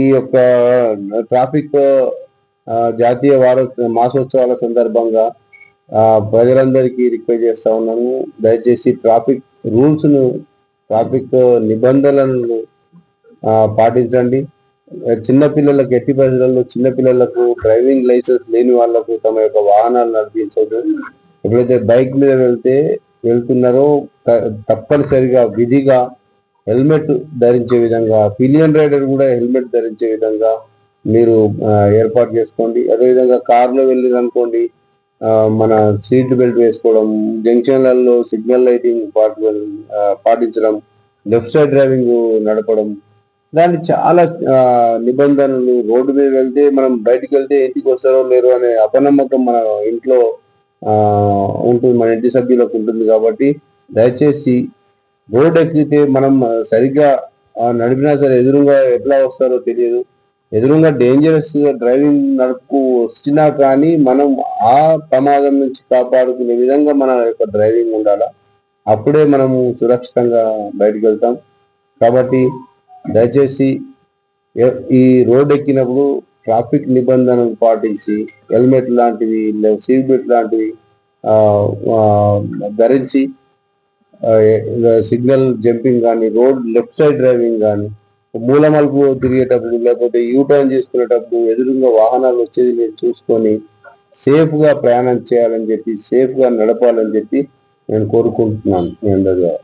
ఈ యొక్క ట్రాఫిక్ జాతీయ వారోత్సవ మాసోత్సవాల సందర్భంగా ప్రజలందరికీ రిక్వెస్ట్ చేస్తా ఉన్నాను. దయచేసి ట్రాఫిక్ రూల్స్ను ట్రాఫిక్ నిబంధనలను పాటించండి. చిన్నపిల్లలకు ఎట్టి పరిస్థితుల్లో చిన్న పిల్లలకు డ్రైవింగ్ లైసెన్స్ లేని వాళ్ళకు తమ యొక్క వాహనాలు నడిపించదు ఎప్పుడైతే బైక్ మీద వెళ్తే వెళ్తున్నారో తప్పనిసరిగా విధిగా హెల్మెట్ ధరించే విధంగా పిలియన్ రైడర్ కూడా హెల్మెట్ ధరించే విధంగా మీరు ఏర్పాటు చేసుకోండి. అదేవిధంగా కార్లో వెళ్ళిరనుకోండి అనుకోండి మన సీట్ బెల్ట్ వేసుకోవడం జంక్షన్లలో సిగ్నల్ లైటింగ్ పాటించడం లెఫ్ట్ సైడ్ డ్రైవింగ్ నడపడం దాన్ని చాలా నిబంధనలు. రోడ్డు మీద వెళ్తే మనం బయటికి వెళ్తే ఇంటికి వస్తారో లేరు అనే అపనమ్మకం మన ఇంట్లో ఉంటుంది మన ఇంటి సభ్యులకు ఉంటుంది కాబట్టి దయచేసి రోడ్ ఎక్కితే మనం సరిగ్గా నడిపినా సరే ఎదురుగా ఎట్లా వస్తారో తెలియదు. ఎదురుగా డేంజరస్ డ్రైవింగ్ నడుపుకు వచ్చినా కానీ మనం ఆ ప్రమాదం నుంచి కాపాడుకునే విధంగా మన యొక్క డ్రైవింగ్ ఉండాలి? అప్పుడే మనము సురక్షితంగా బయటకు వెళ్తాం. కాబట్టి దయచేసి ఈ రోడ్ ఎక్కినప్పుడు ట్రాఫిక్ నిబంధనలు పాటించి హెల్మెట్ లాంటివి లేదా సీట్ బెల్ట్ లాంటివి ధరించి సిగ్నల్ జంపింగ్ కానీ రోడ్ లెఫ్ట్ సైడ్ డ్రైవింగ్ కానీ మూల మలుపు తిరిగేటప్పుడు లేకపోతే యూ టర్న్ చేసుకునేటప్పుడు ఎదురుగా వాహనాలు వచ్చేది మీరు చూసుకొని సేఫ్గా ప్రయాణం చేయాలని చెప్పి సేఫ్గా నడపాలని చెప్పి నేను కోరుకుంటున్నాను మీ అందరి ద్వారా.